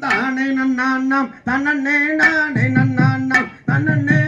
தானே நன்னாம் தன்னே நானே நன்னாம் தன்னே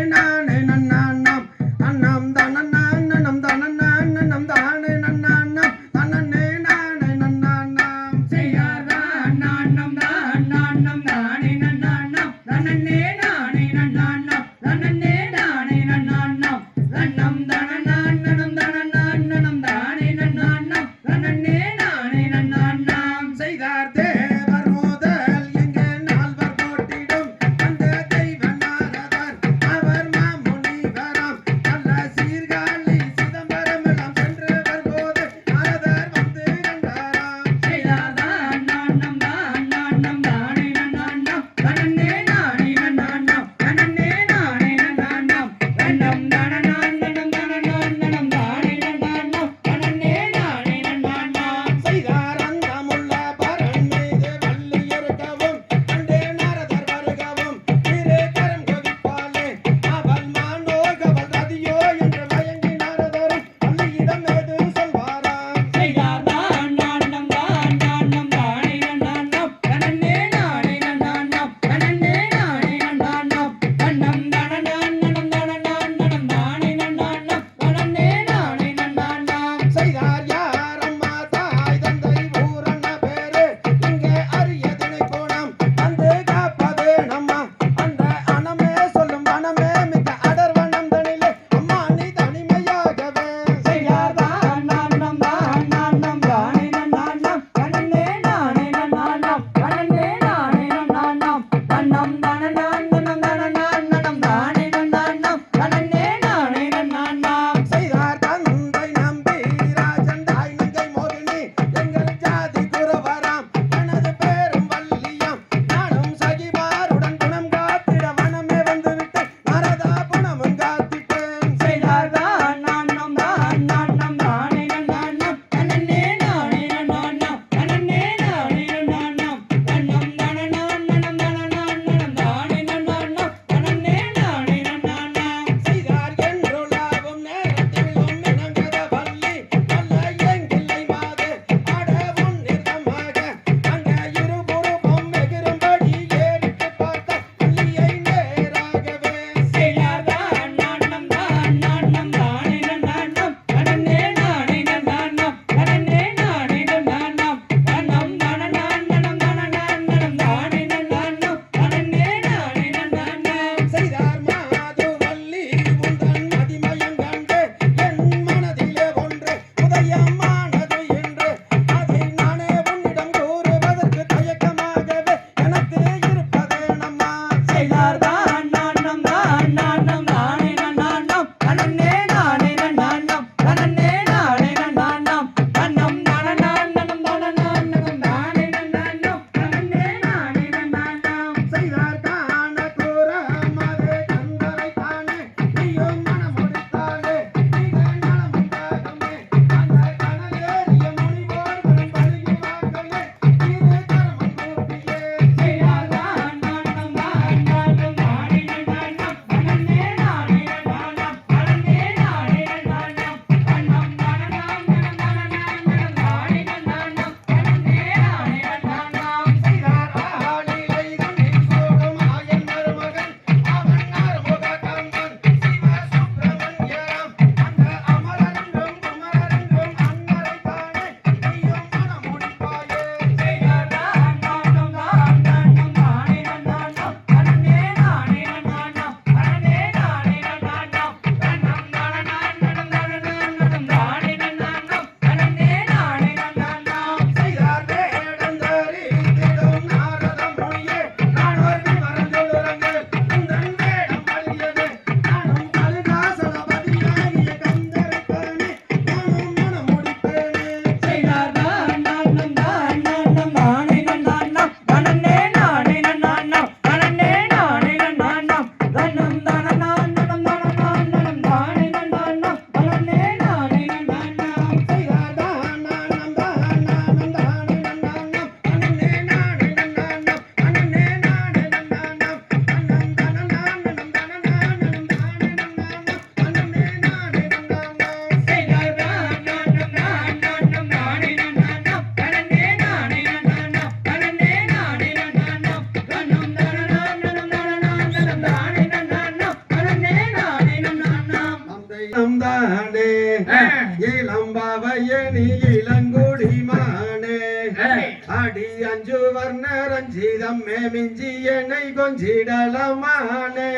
ரஞ்சிதம் மிஞ்சி என்னை கொஞ்சிடலமானே?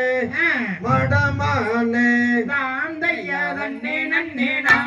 மடமானே தாந்தையா தன்னே நன்னே நானே. நன்னே